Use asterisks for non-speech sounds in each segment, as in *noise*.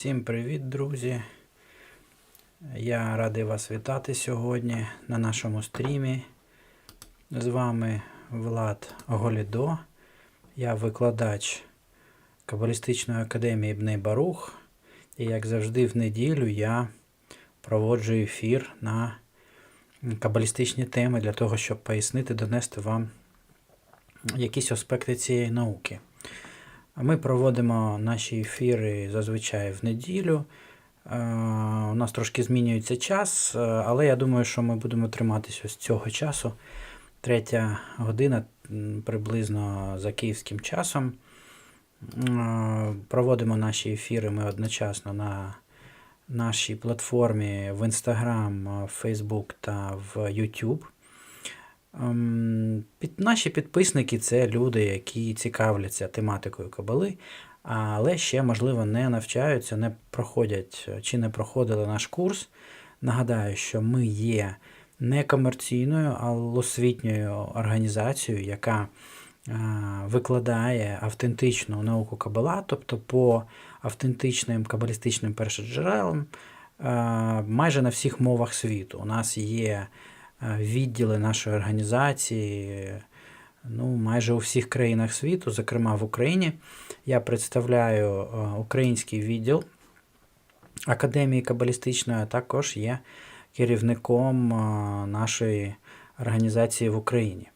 Всім привіт, друзі! Я радий вас вітати сьогодні на нашому стрімі. З вами Влад Голідо. Я викладач Кабалістичної академії Бней Барух. І як завжди, в неділю я проводжу ефір на кабалістичні теми для того, щоб пояснити, донести вам якісь аспекти цієї науки. Ми проводимо наші ефіри зазвичай в неділю. Е, У нас трошки змінюється час, е, але я думаю, що ми будемо триматися ось цього часу. Третя година приблизно за київським часом. Е, Проводимо наші ефіри ми одночасно на нашій платформі в Instagram, в Facebook та в YouTube. Ем, Під, наші підписники це люди, які цікавляться тематикою кабали, але ще, можливо, не навчаються, не проходять е, чи не проходили наш курс. Нагадаю, що ми є некомерційною, а освітньою організацією, яка е, викладає автентичну науку кабала, тобто по автентичним кабалістичним першоджерелам е, майже на всіх мовах світу. У нас є відділи нашої організації ну, майже у всіх країнах світу, зокрема в Україні. Я представляю е, український відділ Академії Кабалістичної, а також є керівником е, нашої організації в Україні.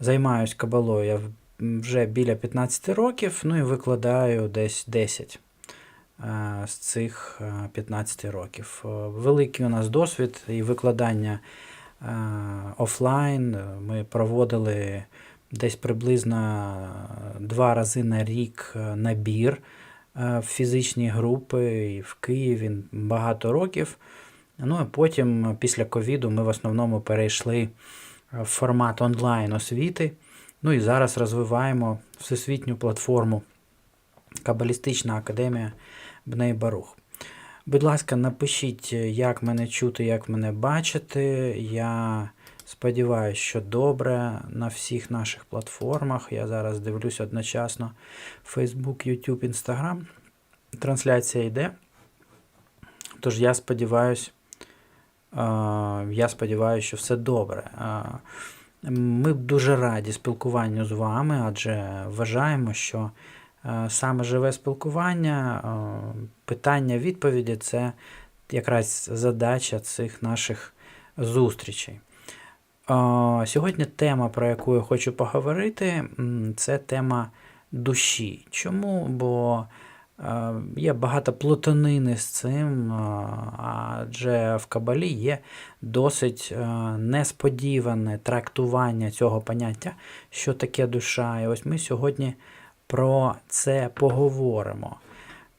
Займаюсь кабалою я вже біля 15 років, ну і викладаю десь 10 е, з цих е, 15 років. Е, Великий у нас досвід і викладання е, офлайн. Ми проводили десь приблизно два рази на рік е, набір е, в фізичні групи в Києві багато років. Ну а потім, е, після ковіду, ми в основному перейшли е, в формат онлайн освіти. Ну і зараз розвиваємо всесвітню платформу Кабалістична академія Бней Барух. Будь ласка, напишіть, е, як мене чути, як мене бачити. Я сподіваюся, що добре на всіх наших платформах. Я зараз дивлюсь одночасно Facebook, YouTube, Instagram. Трансляція йде. Тож я сподіваюся, я сподіваюся, що все добре. Ми дуже раді спілкуванню з вами, адже вважаємо, що саме живе спілкування, е, питання-відповіді це якраз задача цих наших зустрічей. Сьогодні тема, про яку я хочу поговорити, це тема душі. Чому? Бо е, є багато плутанини з цим, е, адже в Кабалі є досить е, несподіване трактування цього поняття, що таке душа. І ось ми сьогодні про це поговоримо.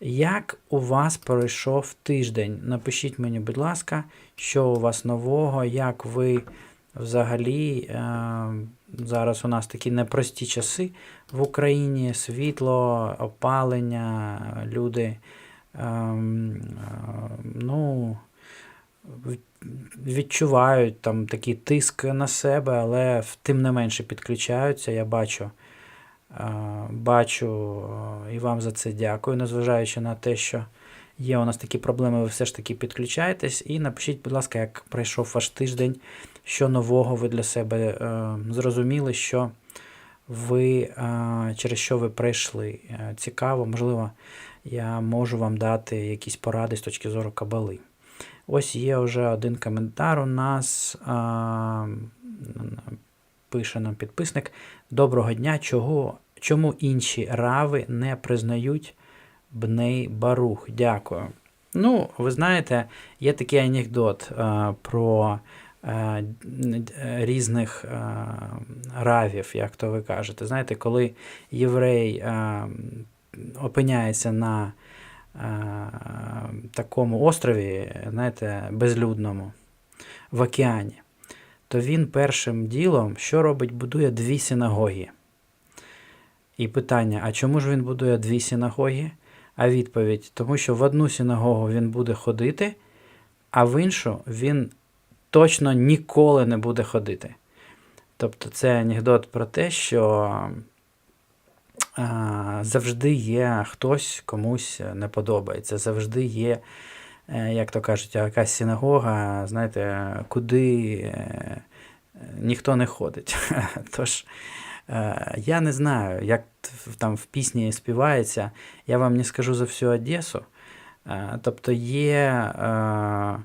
Як у вас пройшов тиждень? Напишіть мені, будь ласка, що у вас нового, як ви взагалі е, зараз у нас такі непрості часи в Україні, світло, опалення, люди ем, е, ну, відчувають там такий тиск на себе, але тим не менше підключаються. Я бачу, бачу е, і вам за це дякую, незважаючи на те, що є у нас такі проблеми, ви все ж таки підключаєтесь. І напишіть, будь ласка, як пройшов ваш тиждень, що нового ви для себе е, зрозуміли, що ви, е, через що ви пройшли. Цікаво, можливо, я можу вам дати якісь поради з точки зору кабали. Ось є вже один коментар у нас. Пише нам підписник. Доброго дня. Чого, чому інші рави не признають Бней Барух? Дякую. Ну, ви знаєте, є такий анекдот а, про а, е, різних а, равів, як то ви кажете. Знаєте, коли єврей а, опиняється на а, такому острові, знаєте, безлюдному, в океані, то він першим ділом, що робить, будує дві синагоги. І питання: а чому ж він будує дві синагоги? А відповідь: тому що в одну синагогу він буде ходити, а в іншу він точно ніколи не буде ходити. Тобто це анекдот про те, що а, завжди є хтось, комусь не подобається. Завжди є, як то кажуть, якась синагога, знаєте, куди е, ніхто не ходить. *laughs* Тож, е, я не знаю, як там в пісні співається. Я вам не скажу за всю Одесу. Е, Тобто є е,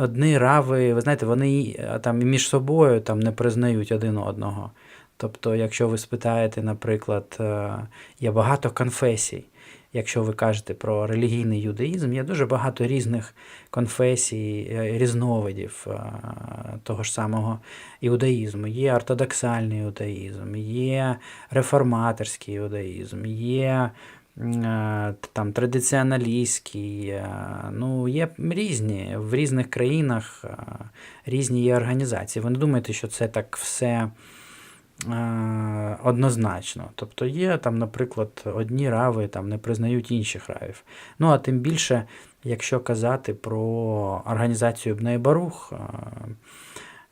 одні, рави, ви знаєте, вони е, там між собою там не признають один одного. Тобто, якщо ви спитаєте, наприклад, е, є багато конфесій. Якщо ви кажете про релігійний юдаїзм, є дуже багато різних конфесій, е, різновидів е, того ж самого іудаїзму. Є ортодоксальний іудаїзм, є реформаторський іудаїзм, є е, там традиціоналістський, ну, є різні в різних країнах різні є організації. Ви не думаєте, що це так все однозначно. Тобто є там, наприклад, одні рави там не признають інших равів. Ну а тим більше, якщо казати про організацію Бней Барух, е,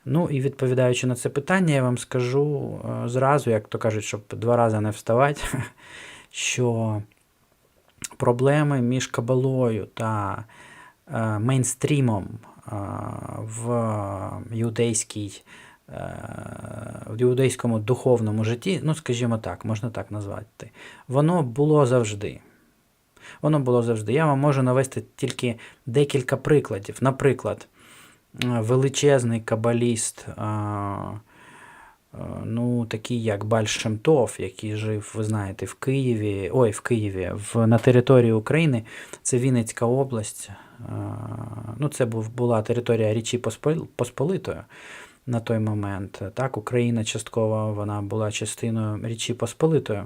ну і відповідаючи на це питання, я вам скажу е, зразу, як то кажуть, щоб два рази не вставати, *laughs* що проблеми між кабалою та е, мейнстрімом е, в юдейській, е, в юдейському духовному житті, ну, скажімо так, можна так назвати, воно було завжди. Воно було завжди. Я вам можу навести тільки декілька прикладів. Наприклад, е, величезний кабаліст, е, е, ну, такий як Баль Шемтов, який жив, ви знаєте, в Києві, ой, в Києві, в, на території України, це Вінницька область. е, Ну, це був, була територія Річі Посполитої на той момент. Так, Україна частково вона була частиною Річі Посполитої.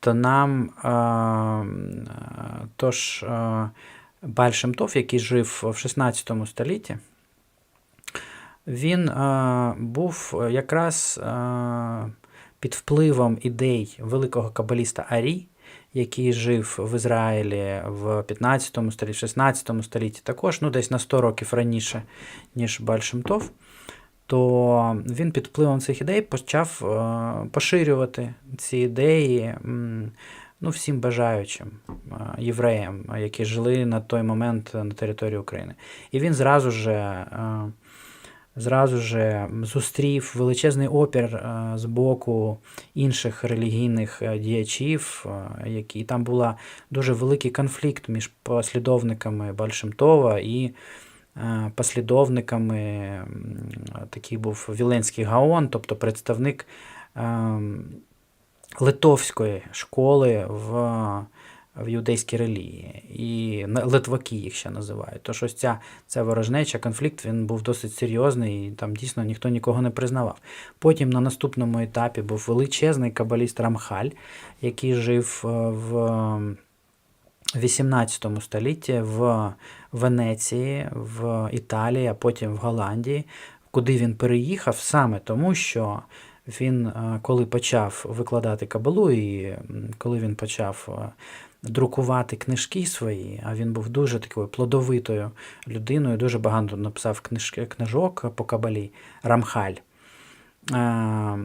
То нам а, тож а, Баль Шемтов, який жив в 16 столітті, він був якраз під впливом ідей великого кабаліста Арі, який жив в Ізраїлі в 15 столітті, 16 столітті, також ну, десь на 100 років раніше, ніж Баль Шемтов, то він під впливом цих ідей почав е, поширювати ці ідеї ну, всім бажаючим е, євреям, які жили на той момент на території України. І він зразу же. Е, Зразу же зустрів величезний опір е, з боку інших релігійних е, діячів, е, які там була дуже великий конфлікт між послідовниками Бальшемтова і е, послідовниками, такий був Віленський Гаон, тобто представник ем, литовської школи в, в юдейській релігії. І литваки їх ще називають. Тож ось ця, ця ворожнеча, конфлікт він був досить серйозний, і там дійсно ніхто нікого не признавав. Потім на наступному етапі був величезний кабаліст Рамхаль, який жив е, в 18 столітті в Венеції, в Італії, а потім в Голландії, куди він переїхав саме тому, що він, е, коли почав викладати кабалу, і коли він почав е, друкувати книжки свої, а він був дуже такою плодовитою людиною, дуже багато написав книжки, книжок по кабалі, Рамхаль. Е,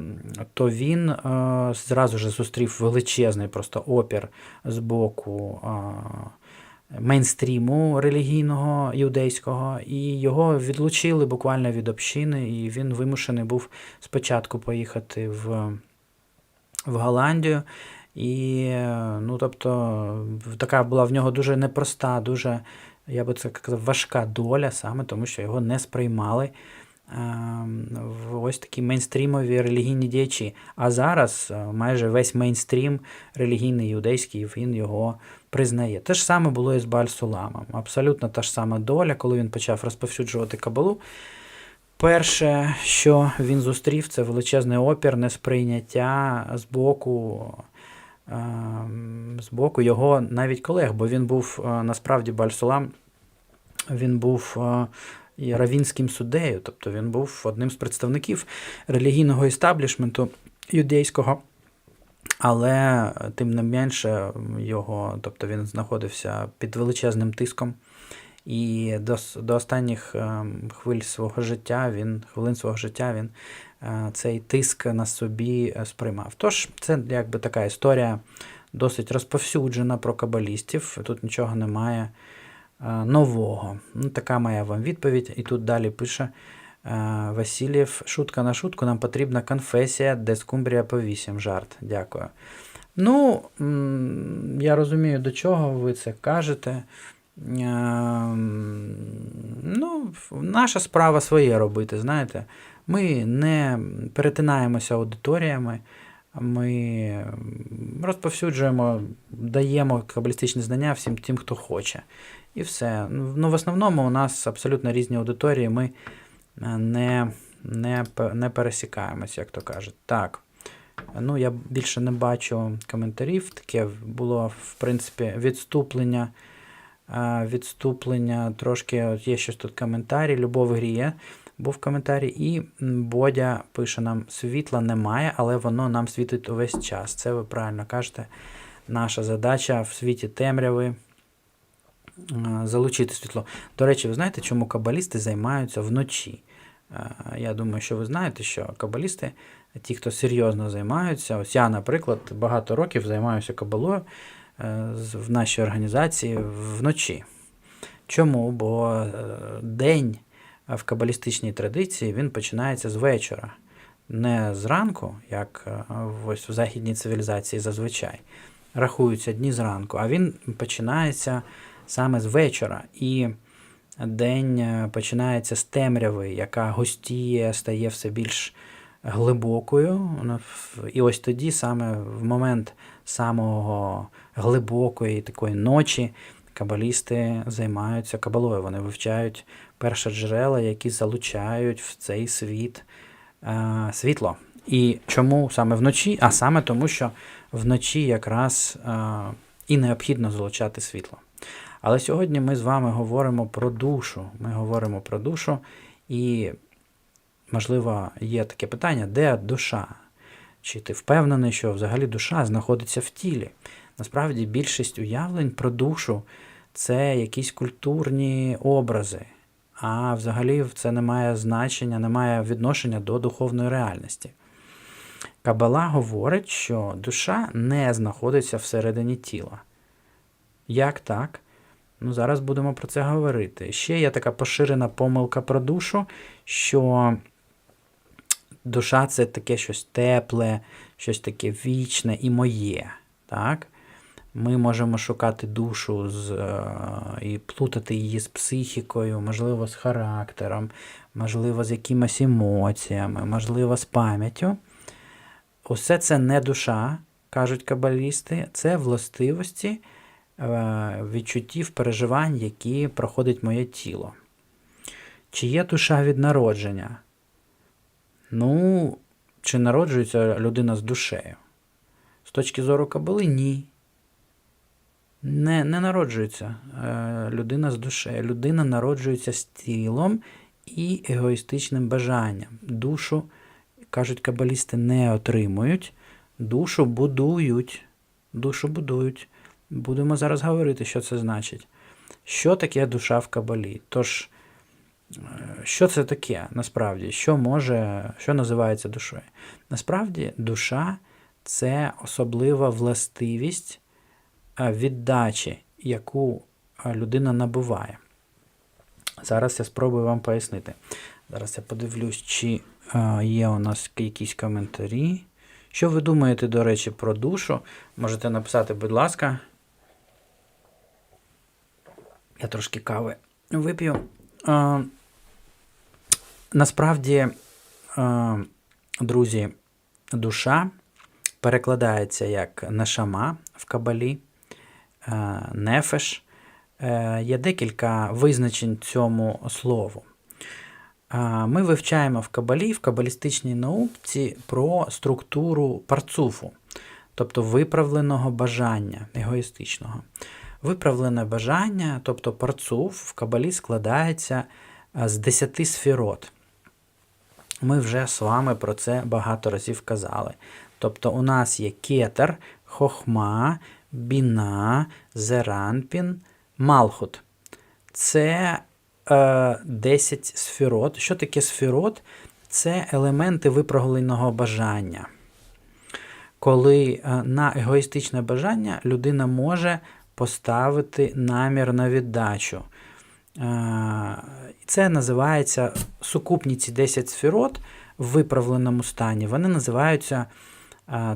то він е, зразу ж зустрів величезний просто опір з боку е, мейнстріму релігійного юдейського, і його відлучили буквально від общини, і він вимушений був спочатку поїхати в, в Голландію. І, ну, тобто, така була в нього дуже непроста, дуже, я би це сказав, важка доля, саме тому що його не сприймали ем, в ось такі мейнстрімові релігійні діячі. А зараз е, майже весь мейнстрім релігійний юдейський він його признає. Те ж саме було і з Баль-Суламом. Абсолютно та ж сама доля, коли він почав розповсюджувати кабалу. Перше, що він зустрів, це величезний опір, несприйняття з боку. Ем, З боку його навіть колег, бо він був е, насправді Баль-Сулам, він був е, равінським суддею, тобто він був одним з представників релігійного істаблішменту юдейського. Але тим не менше його, тобто він знаходився під величезним тиском. І до, до останніх ем, хвиль свого життя він, хвилин свого життя він цей тиск на собі е, сприймав. Тож, це якби така історія досить розповсюджена про кабалістів. Тут нічого немає е, нового. Ну, така моя вам відповідь. І тут далі пише е, Васильєв: шутка на шутку, нам потрібна конфесія, де скумбрія по 8. Жарт. Дякую. Ну, я розумію, до чого ви це кажете. Ну, наша справа своє робити, знаєте. Ми не перетинаємося аудиторіями, ми розповсюджуємо, даємо кабалістичні знання всім тим, хто хоче. І все. Ну, в основному у нас абсолютно різні аудиторії, ми е, не, не, не пересікаємось, як то кажуть. Так. Ну, я більше не бачу коментарів. Таке було, в принципі, відступлення. е, Відступлення трошки є щось тут коментарі. Любов гріє. Був коментарі, і Бодя пише нам: світла немає, але воно нам світить увесь час. Це ви правильно кажете. Наша задача в світі темряви е, залучити світло. До речі, ви знаєте, чому кабалісти займаються вночі? Е, Я думаю, що ви знаєте, що кабалісти, ті, хто серйозно займаються, ось я, наприклад, багато років займаюся кабалою е, в нашій організації вночі. Чому? Бо день в кабалістичній традиції він починається з вечора, не зранку, як е, ось в західній цивілізації зазвичай. Рахуються дні зранку, а він починається саме з вечора. І день е, починається з темряви, яка густіє, стає все більш глибокою. І ось тоді, саме в момент самого глибокої такої ночі, кабалісти займаються кабалою. Вони вивчають першоджерела, які залучають в цей світ е, світло. І чому саме вночі? А саме тому, що вночі якраз е, і необхідно залучати світло. Але сьогодні ми з вами говоримо про душу. Ми говоримо про душу, і, можливо, є таке питання, де душа? Чи ти впевнений, що взагалі душа знаходиться в тілі? Насправді більшість уявлень про душу це якісь культурні образи, а взагалі це не має значення, не має відношення до духовної реальності. Кабала говорить, що душа не знаходиться всередині тіла. Як так? Ну, зараз будемо про це говорити. Ще є така поширена помилка про душу, що душа це таке щось тепле, щось таке вічне і моє. Так? Ми можемо шукати душу з, е, і плутати її з психікою, можливо, з характером, можливо, з якимось емоціями, можливо, з пам'яттю. Усе це не душа, кажуть кабалісти, це властивості е, відчуттів, переживань, які проходить моє тіло. Чи є душа від народження? Ну, чи народжується людина з душею? З точки зору кабали, ні. Не, не народжується е, людина з душею. Людина народжується з тілом і егоїстичним бажанням. Душу, кажуть кабалісти, не отримують, душу будують. Душу будують. Будемо зараз говорити, що це значить. Що таке душа в кабалі? Тож, е, що це таке насправді? Що може, що називається душою? Насправді, душа це особлива властивість віддачі, яку е, людина набуває. Зараз я спробую вам пояснити. Зараз я подивлюсь, чи е, є у нас якісь коментарі. Що ви думаєте, до речі, про душу? Можете написати, будь ласка. Я трошки кави вип'ю. Е, насправді, е, друзі, душа перекладається як нешама в кабалі, е, нефеш. Е, є декілька визначень цьому слову. Е, Ми вивчаємо в кабалі, в кабалістичній науці про структуру парцуфу, тобто виправленого бажання егоїстичного. Виправлене бажання, тобто парцуф в кабалі складається е, з 10 сферот. Ми вже з вами про це багато разів казали. Тобто у нас є кетер, хохма, біна, зеранпін, малхут. Це е, 10 сферот. Що таке сферот? це елементи виправленого бажання. Коли е, на егоїстичне бажання людина може поставити намір на віддачу. Е, Це називається сукупні ці 10 сферот в виправленому стані. Вони називаються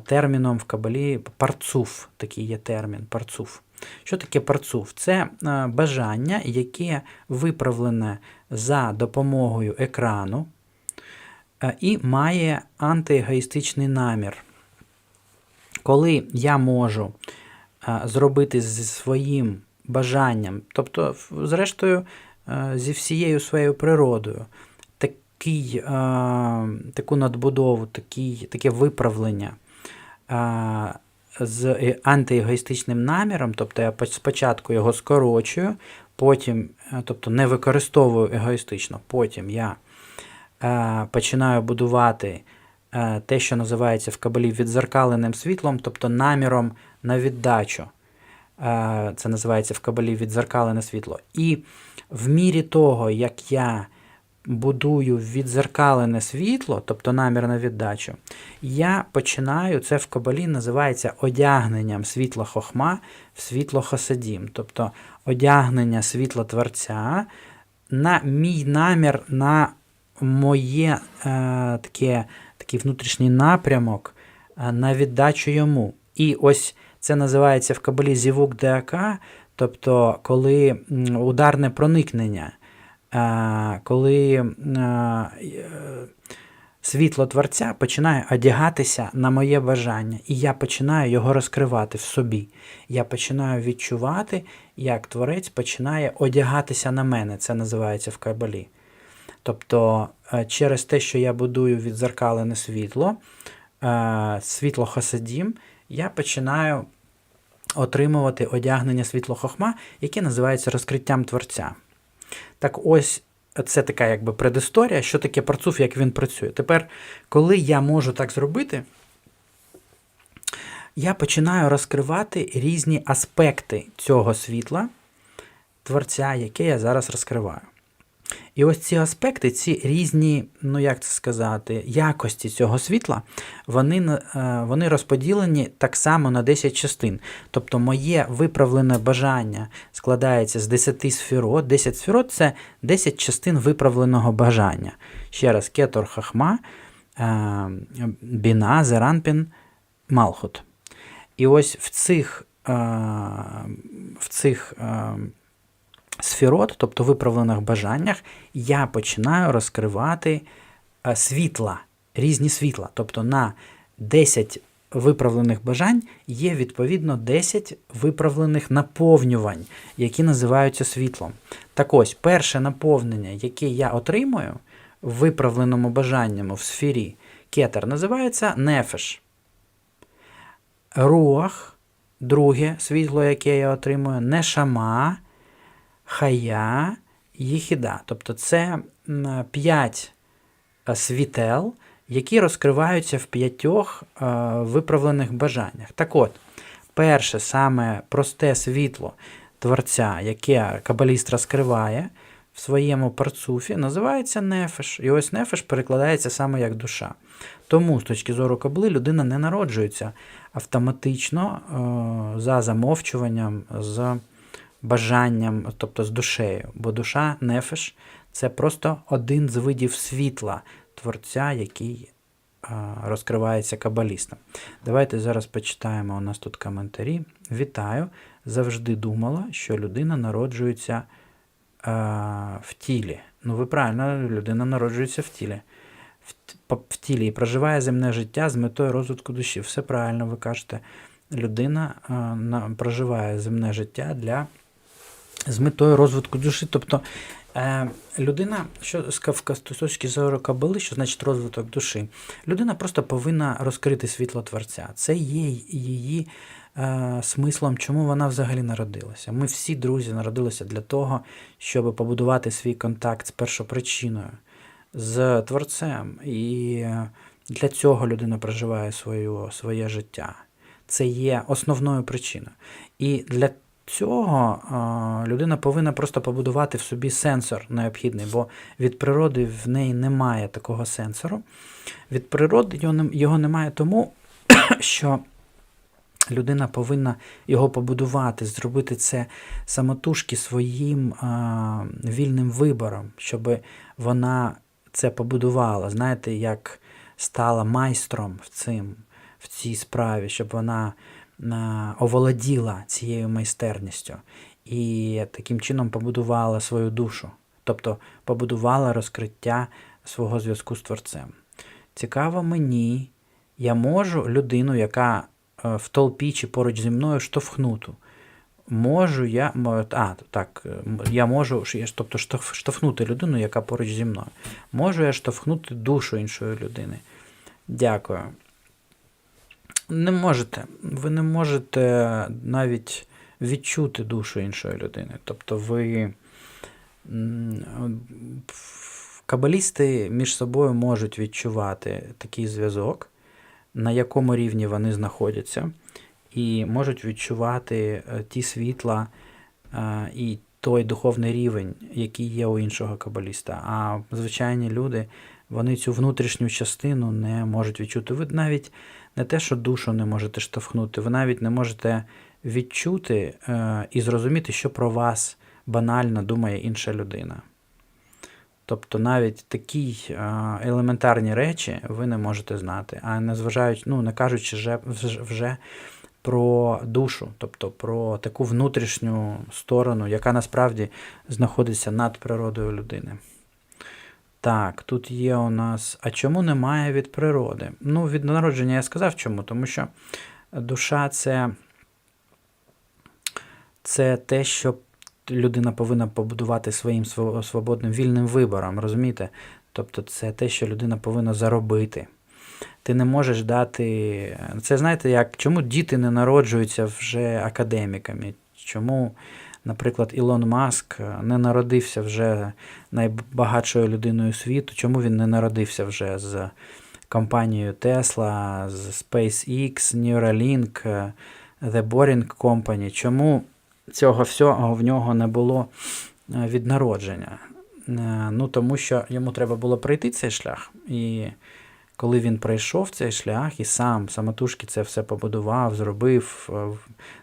терміном в Кабалі парцуф. Такий є термін парцуф. Що таке парцуф? Це е, бажання, яке виправлене за допомогою екрану е, і має антиегоїстичний намір. Коли я можу е, зробити зі своїм бажанням, тобто, зрештою, зі всією своєю природою, такий, е, таку надбудову, такий, таке виправлення е, з е- антиегоїстичним наміром, тобто я спочатку його скорочую, потім, тобто не використовую егоїстично, потім я починаю будувати те, що називається в кабалі відзеркаленим світлом, тобто наміром на віддачу. Це називається в кабалі відзеркалене світло. І в мірі того, як я будую відзеркалене світло, тобто намір на віддачу, я починаю, це в кабалі називається одягненням світла хохма в світло хасадім, тобто одягнення світла Творця на мій намір, на моє е, таке, такий внутрішній напрямок е, на віддачу йому. І ось це називається в кабалі зівук деака, тобто коли ударне проникнення, коли е, світло Творця починає одягатися на моє бажання, і я починаю його розкривати в собі. Я починаю відчувати, як Творець починає одягатися на мене. Це називається в Кабалі. Тобто, е, через те, що я будую відзеркалене світло, е, світло Хасадім, я починаю отримувати одягнення світло хохма, яке називається розкриттям Творця. Так ось це така якби предісторія, що таке парцуф, як він працює. Тепер, коли я можу так зробити, я починаю розкривати різні аспекти цього світла, творця, яке я зараз розкриваю. І ось ці аспекти, ці різні, ну як це сказати, якості цього світла, вони, е, вони розподілені так само на 10 частин. Тобто моє виправлене бажання складається з 10 сферот. 10 сферот це 10 частин виправленого бажання. Ще раз, кетор хахма, е, біна, зеранпін, малхут. І ось в цих, е, в цих сферот, тобто виправлених бажаннях, я починаю розкривати е, світла, різні світла. Тобто на 10 виправлених бажань є відповідно 10 виправлених наповнювань, які називаються світлом. Так ось, перше наповнення, яке я отримую в виправленому бажанням в сфері кетер, називається нефеш. Руах, друге світло, яке я отримую, нешама, хая, їхіда. Тобто це п'ять е, світел, які розкриваються в п'ятьох е, виправлених бажаннях. Так от, перше саме просте світло Творця, яке кабаліст розкриває в своєму парцуфі, називається нефеш. І ось нефеш перекладається саме як душа. Тому, з точки зору кабли, людина не народжується автоматично е, за замовчуванням, з бажанням, тобто з душею. Бо душа, нефеш, це просто один з видів світла Творця, який е, розкривається кабалістом. Давайте зараз почитаємо. У нас тут коментарі. Вітаю. Завжди думала, що людина народжується е, в тілі. Ну, ви правильно, людина народжується в тілі. В, тілі і проживає земне життя з метою розвитку душі. Все правильно, ви кажете. Людина е, проживає земне життя для, з метою розвитку душі. Тобто е, людина, що з точки зору кабали, що значить розвиток душі, людина просто повинна розкрити світло Творця. Це є її е, смислом, чому вона взагалі народилася. Ми всі друзі народилися для того, щоб побудувати свій контакт з першопричиною, з Творцем. І для цього людина проживає свою, своє життя. Це є основною причиною. І для цього людина повинна просто побудувати в собі сенсор необхідний, бо від природи в неї немає такого сенсору. Від природи його, немає тому, *clears throat* що людина повинна його побудувати, зробити це самотужки своїм вільним вибором, щоб вона це побудувала. Знаєте, як стала майстром в цим, в цій справі, щоб вона оволоділа цією майстерністю і таким чином побудувала свою душу, тобто побудувала розкриття свого зв'язку з Творцем. Цікаво мені, я можу людину, яка е, в толпі чи поруч зі мною штовхнути. Можу я. А, так, я можу, тобто штовхнути людину, яка поруч зі мною. Можу я штовхнути душу іншої людини. Дякую. Не можете. Ви не можете навіть відчути душу іншої людини. Тобто ви. Кабалісти між собою можуть відчувати такий зв'язок, на якому рівні вони знаходяться, і можуть відчувати е, ті світла е, і той духовний рівень, який є у іншого кабаліста. А звичайні люди, вони цю внутрішню частину не можуть відчути. Ви навіть не те, що душу не можете штовхнути, ви навіть не можете відчути е, і зрозуміти, що про вас банально думає інша людина. Тобто навіть такі е, елементарні речі ви не можете знати, а не зважаючи, ну не кажучи вже, вже про душу, тобто про таку внутрішню сторону, яка насправді знаходиться над природою людини. Так, тут є у нас. А чому немає від природи? Ну, від народження я сказав чому, тому що душа це, це те, що людина повинна побудувати своїм свободним вільним вибором, розумієте? Тобто це те, що людина повинна заробити. Ти не можеш дати. Це знаєте, як чому діти не народжуються вже академіками? Чому, наприклад, Ілон Маск не народився вже найбагатшою людиною світу? Чому він не народився вже з компанією Tesla, з SpaceX, Neuralink, The Boring Company? Чому цього всього в нього не було е, від народження? Е, Ну, тому що йому треба було пройти цей шлях. І коли він пройшов цей шлях і сам самотужки це все побудував, зробив, е,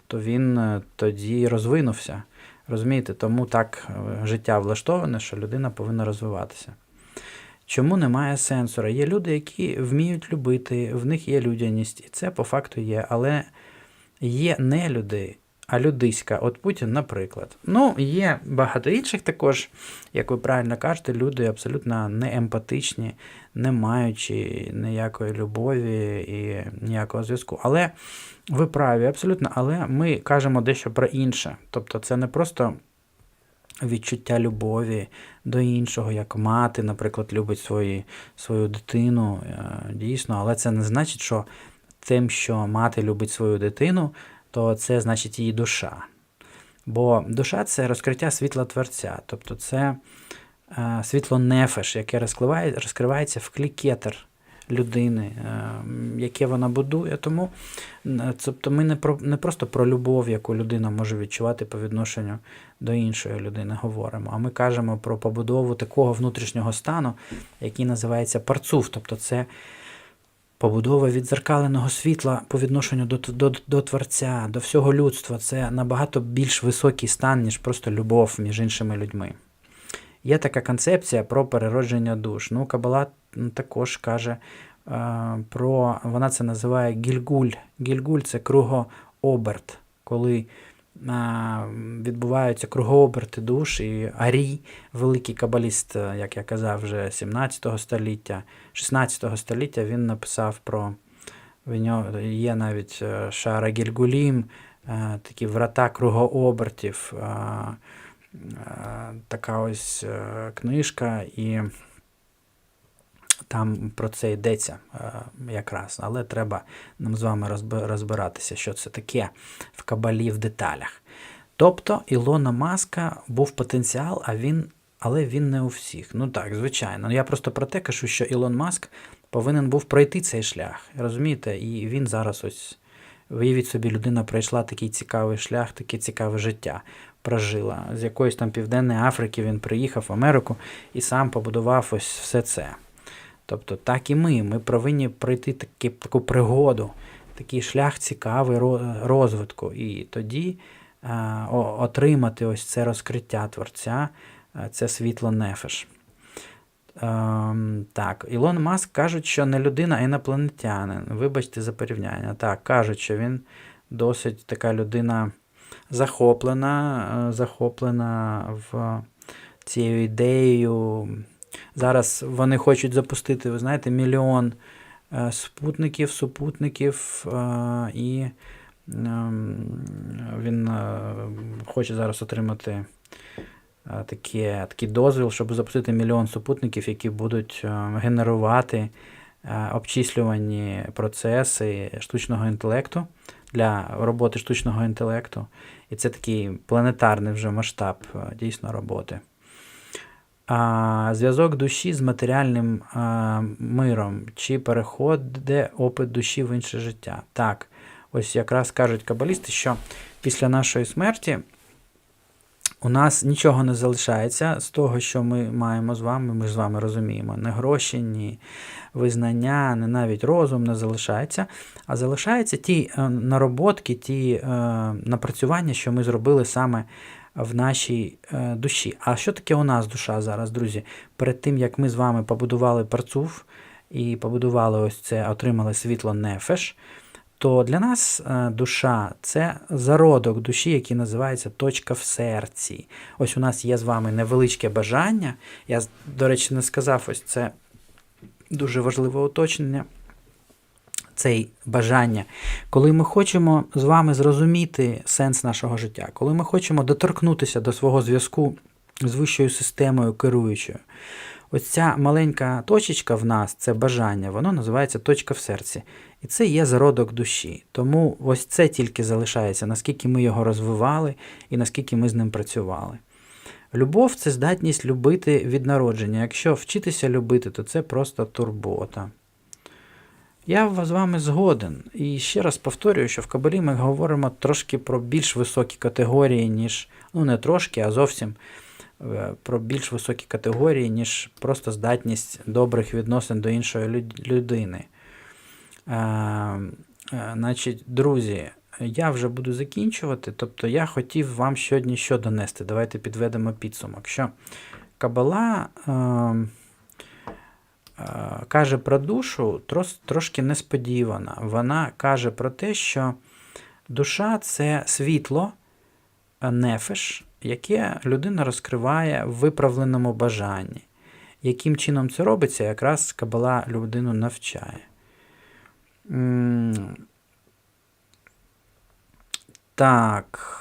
то він е, тоді розвинувся. Розумієте, тому так е, життя влаштоване, що людина повинна розвиватися. Чому немає сенсора? Є люди, які вміють любити, в них є людяність, і це по факту є. Але є не люди, а людиська. От Путін, наприклад. Ну, є багато інших також, як ви правильно кажете, люди абсолютно не емпатичні, не маючи ніякої любові і ніякого зв'язку. Але ви праві, абсолютно, але ми кажемо дещо про інше. Тобто, це не просто відчуття любові до іншого, як мати, наприклад, любить свої, свою дитину, е, дійсно, але це не значить, що тим, що мати любить свою дитину, то це значить її душа. Бо душа це розкриття світла Творця, тобто це е, світло нефеш, яке розкривається в клікетер людини, е, яке вона будує. Тому тобто ми не, про, не просто про любов, яку людина може відчувати по відношенню до іншої людини говоримо, а ми кажемо про побудову такого внутрішнього стану, який називається парцув. Тобто це побудова відзеркаленого світла по відношенню до, до, до Творця, до всього людства. Це набагато більш високий стан, ніж просто любов між іншими людьми. Є така концепція про переродження душ. Ну, Кабала також каже е, про, вона це називає гільгуль. Гільгуль це кругооберт, коли відбуваються кругооберти душ, і Арій, великий кабаліст, е, як я казав, вже 17 століття, 16 століття, він написав про в нього є навіть е, Шара Гільгулім, е, такі врата кругообертів. Така ось книжка, і там про це йдеться е, якраз. Але треба нам з вами розбиратися, що це таке в кабалі в деталях. Тобто Ілона Маска був потенціал, а він, але він не у всіх. Ну так, звичайно. Я просто про те кажу, що Ілон Маск повинен був пройти цей шлях. Розумієте? І він зараз ось Уявіть собі, людина пройшла такий цікавий шлях, таке цікаве життя прожила. З якоїсь там Південної Африки він приїхав в Америку і сам побудував ось все це. Тобто, так і ми. Ми повинні пройти такі, таку пригоду, такий шлях цікавий розвитку. І тоді а, о- отримати ось це розкриття Творця, це світло нефеш. Ем, так, Ілон Маск кажуть, що не людина, а інопланетянин. Вибачте за порівняння. Так, кажуть, що він досить така людина захоплена, е, захоплена в цією ідеєю. Зараз вони хочуть запустити, ви знаєте, мільйон е, спутників, супутників, е, і ем, він е, хоче зараз отримати таке, такий дозвіл, щоб запустити мільйон супутників, які будуть генерувати обчислювані процеси штучного інтелекту для роботи штучного інтелекту. І це такий планетарний вже масштаб дійсно роботи. Зв'язок душі з матеріальним миром. Чи переходить опит душі в інше життя? Так, ось якраз кажуть кабалісти, що після нашої смерті у нас нічого не залишається з того, що ми маємо з вами, ми ж з вами розуміємо. Не гроші, ні визнання, не навіть розум не залишається, а залишаються ті е, нароботки, ті е, напрацювання, що ми зробили саме в нашій е, душі. А що таке у нас душа зараз, друзі? Перед тим, як ми з вами побудували парцув і побудували ось це, отримали світло нефеш, то для нас е, душа це зародок душі, який називається точка в серці. Ось у нас є з вами невеличке бажання. Я, до речі, не сказав ось це дуже важливе уточнення. Це бажання, коли ми хочемо з вами зрозуміти сенс нашого життя, коли ми хочемо доторкнутися до свого зв'язку з вищою системою керуючою. Ось ця маленька точечка в нас, це бажання, воно називається точка в серці. І це є зародок душі. Тому ось це тільки залишається, наскільки ми його розвивали і наскільки ми з ним працювали. Любов це здатність любити від народження. Якщо вчитися любити, то це просто турбота. Я з вами згоден. І ще раз повторюю, що в Кабалі ми говоримо трошки про більш високі категорії, ніж, ну не трошки, а зовсім е, про більш високі категорії, ніж просто здатність добрих відносин до іншої людини. Е, е, значить, друзі, я вже буду закінчувати. Тобто я хотів вам сьогодні що донести. Давайте підведемо підсумок. Що Кабала. Е, е, каже про душу трошки несподівана. Вона каже про те, що душа це світло, е, нефеш, яке людина розкриває в виправленому бажанні. Яким чином це робиться, якраз Кабала людину навчає. Так,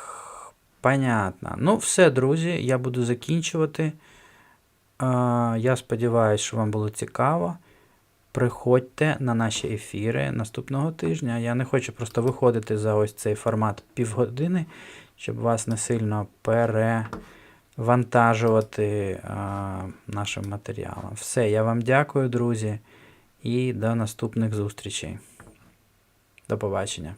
понятно. Ну, все, друзі, я буду закінчувати. Я сподіваюся, що вам було цікаво. Приходьте на наші ефіри наступного тижня. Я не хочу просто виходити за ось цей формат півгодини, щоб вас не сильно перевантажувати нашим матеріалом. Все, я вам дякую, друзі, і до наступних зустрічей. До побачення.